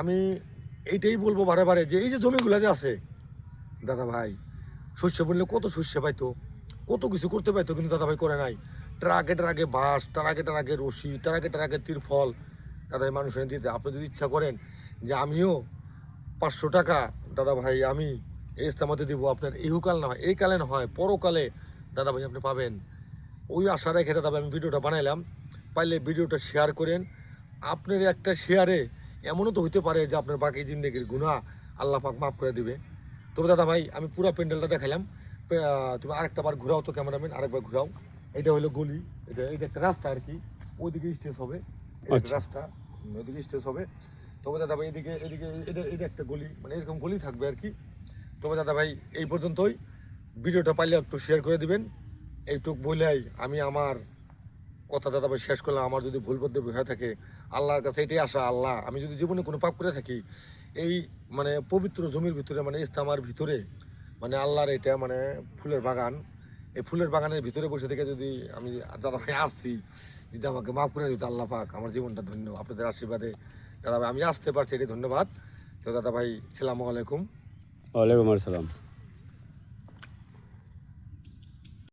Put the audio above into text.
আমি এইটাই বলব বারে বারে যে এই যে জমিগুলো যে আছে, দাদা ভাই, শস্য বললে কত শস্য পাইতো, কত কিছু করতে পাইতো কিন্তু দাদা ভাই করে নাই। ট্রাকে ট্রাকে বাস ট্রাকে ট্রাকে রশি ট্রাকে ট্রাকে তীরফল। দাদা ভাই মানুষের দিতে, আপনি যদি ইচ্ছা করেন যে আমিও পাঁচশো টাকা, দাদা ভাই, আমি এই ইস্তামাতে দিব, আপনার ইহুকাল না হয়, এই কালে না হয়, পরকালে দাদা ভাই আপনি পাবেন। ওই আশা রেখে দাদা ভাই আমি ভিডিওটা বানাইলাম, পাইলে ভিডিওটা শেয়ার করেন। আপনার একটা শেয়ারে এমনও তো হইতে পারে যে আপনার বাকি জিন্দগির গুণা আল্লাহ পাক মাফ করে দিবে। তবে দাদা ভাই আমি পুরো প্যান্ডেলটা দেখালাম তুমি আরেকটা বার ঘুরাও তো ক্যামেরাম্যান আরেকবার ঘুরাও। এটা হলো গলি এটা এটা একটা রাস্তা আর কি ওইদিকে স্টেজ হবে। আচ্ছা। রাস্তা ওইদিকে স্টেজ হবে। তবে দাদা ভাই এদিকে এদিকে এটা এটা একটা গলি মানে এরকম গলি থাকবে আর কি। তবে দাদা ভাই এই পর্যন্তই। ভিডিওটা পাইলে একটু শেয়ার করে দিবেন। এইটুক বলেই আমি আমার কথা দাদা ভাই শেষ করলাম। আমার যদি ভুল পদ্ধতি হয়ে থাকে, আল্লাহর কাছে এটাই আশা, আল্লাহ। আমি যদি জীবনে কোনো পাপ করে থাকি, এই মানে পবিত্র জমির ভিতরে মানে ইস্তামার ভিতরে মানে আল্লাহর এটা মানে ফুলের বাগান, এই ফুলের বাগানের ভিতরে বসে থেকে যদি আমি দাদা ভাই আসছি, যদি আমাকে মাফ করে দিত, আল্লাহ পাক আমার জীবনটা ধন্য, আপনাদের আশীর্বাদে। দাদা ভাই, আমি আসতে পারছি, এটাই ধন্যবাদ। তো দাদা ভাই, সালামু আলাইকুম। ওয়ালাইকুম আসসালাম।